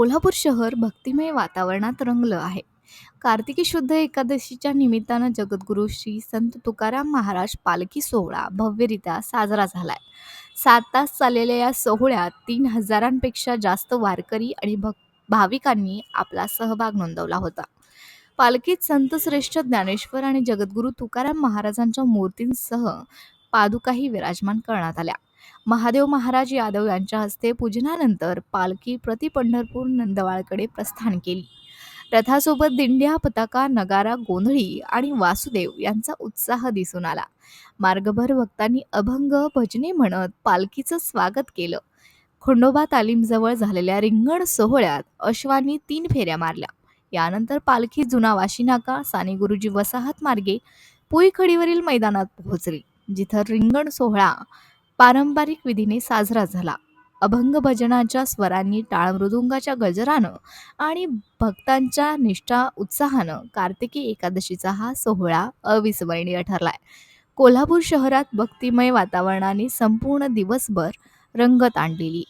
कोल्हापूर शहर भक्तिमय वातावरणात रंगलं आहे. कार्तिकी शुद्ध एकादशीच्या निमित्तानं जगद्गुरू श्री संत तुकाराम महाराज पालखी सोहळा भव्यरित्या साजरा झालाय. सात तास चाललेल्या या सोहळ्यात तीन हजारांपेक्षा जास्त वारकरी आणि भक भाविकांनी आपला सहभाग नोंदवला होता. पालखीत संतश्रेष्ठ ज्ञानेश्वर आणि जगद्गुरू तुकाराम महाराजांच्या मूर्तींसह पादुकाही विराजमान करण्यात आल्या. महादेव महाराज यादव यांच्या हस्ते पूजनानंतर पालखी प्रति पंढरपूर नंदवाळकडे प्रस्थान केली. रथासोबत दिंड्या, पताका, नगारा, गोंधळी आणि वासुदेव यांचा उत्साह दिसून आला. मार्गभर भक्तांनी अभंग, भजने म्हणत पालखीचं स्वागत केलं. खंडोबा तालीमजवळ झालेल्या रिंगण सोहळ्यात अश्वांनी तीन फेऱ्या मारल्या. यानंतर पालखी जुना वाशिनाका साने गुरुजी वसाहत मार्गे पुईखडीवरील मैदानात पोहोचली, जिथं रिंगण सोहळा पारंपरिक विधीने साजरा झाला. अभंग भजनाच्या स्वरांनी, टाळ मृदुंगाच्या गजरानं आणि भक्तांच्या निष्ठा उत्साहानं कार्तिकी एकादशीचा हा सोहळा अविस्मरणीय ठरलाय. कोल्हापूर शहरात भक्तिमय वातावरणाने संपूर्ण दिवसभर रंगत आणलेली